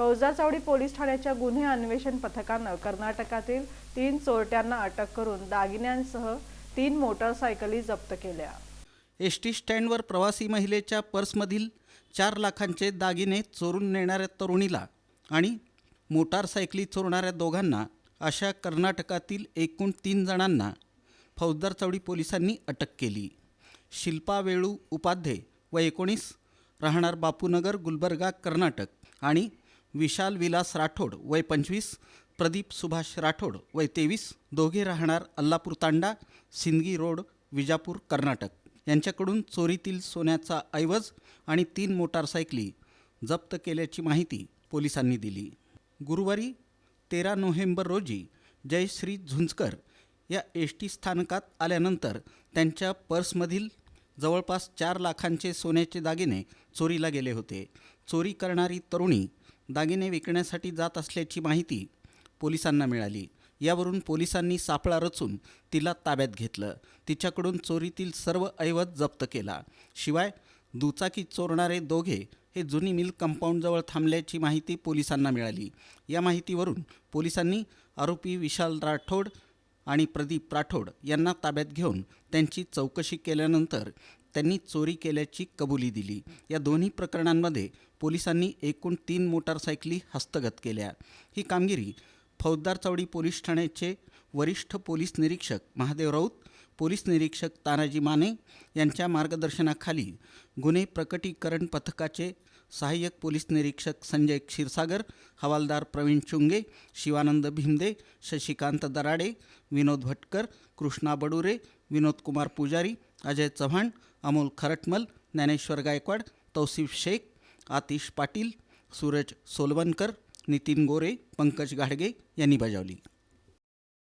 फौजाचावडी police ठाण्याच्या गुन्हे अन्वेषण पथकानं कर्नाटकातील तीन चोरट्यांना अटक करून दागिन्यांसह तीन मोटारसायकली जप्त केल्या. एस टी स्टँडवर प्रवासी महिलेच्या पर्समधील चार लाखांचे दागिने चोरून नेणाऱ्या तरुणीला आणि मोटारसायकली चोरणाऱ्या दोघांना अशा कर्नाटकातील एकूण तीन जणांना फौजदार चौडी पोलिसांनी अटक केली. शिल्पा वेळू उपाध्ये व एकोणीस राहणार बापूनगर गुलबर्गा कर्नाटक आणि विशाल विलास राठोड वय पंचवीस प्रदीप सुभाष राठोड वय तेवीस दोघे राहणार अल्लापूर तांडा सिंदगी रोड विजापूर कर्नाटक. यांच्याकडून चोरीतील सोन्याचा ऐवज आणि तीन मोटारसायकली जप्त केल्याची माहिती पोलिसांनी दिली. गुरुवारी तेरा नोव्हेंबर रोजी जयश्री झुंजकर या एस टी स्थानकात आल्यानंतर त्यांच्या पर्समधील जवळपास चार लाखांचे सोन्याचे दागिने चोरीला गेले होते. चोरी करणारी तरुणी दागिने विकण्यासाठी जात असल्याची माहिती पोलिसांना मिळाली. यावरून पोलिसांनी सापळा रचून तिला ताब्यात घेतलं. तिच्याकडून चोरीतील सर्व ऐवज जप्त केला. शिवाय दुचाकी चोरणारे दोघे हे जुनी मिल कंपाऊंडजवळ थांबल्याची माहिती पोलिसांना मिळाली. या माहितीवरून पोलिसांनी आरोपी विशाल राठोड आणि प्रदीप राठोड यांना ताब्यात घेऊन त्यांची चौकशी केल्यानंतर त्यांनी चोरी केल्याची कबुली दिली. या दोन्ही प्रकरणांमध्ये पोलिसांनी एकूण तीन मोटारसायकली हस्तगत केल्या. ही कामगिरी फौजदार चौडी पोलीस ठाण्याचे वरिष्ठ पोलीस निरीक्षक महादेव राऊत पोलीस निरीक्षक तानाजी माने यांच्या मार्गदर्शनाखाली गुन्हे प्रकटीकरण पथकाचे सहाय्यक पोलीस निरीक्षक संजय क्षीरसागर हवालदार प्रवीण चुंगे शिवानंद भिमदे शशिकांत दराडे विनोद भटकर कृष्णा बडुरे विनोद कुमार पुजारी अजय चव्हाण अमोल खरटमल ज्ञानेश्वर गायकवाड तौसिफ शेख आतिश पाटील सूरज सोलवनकर नितीन गोरे पंकज गाडगे यांनी बजावली.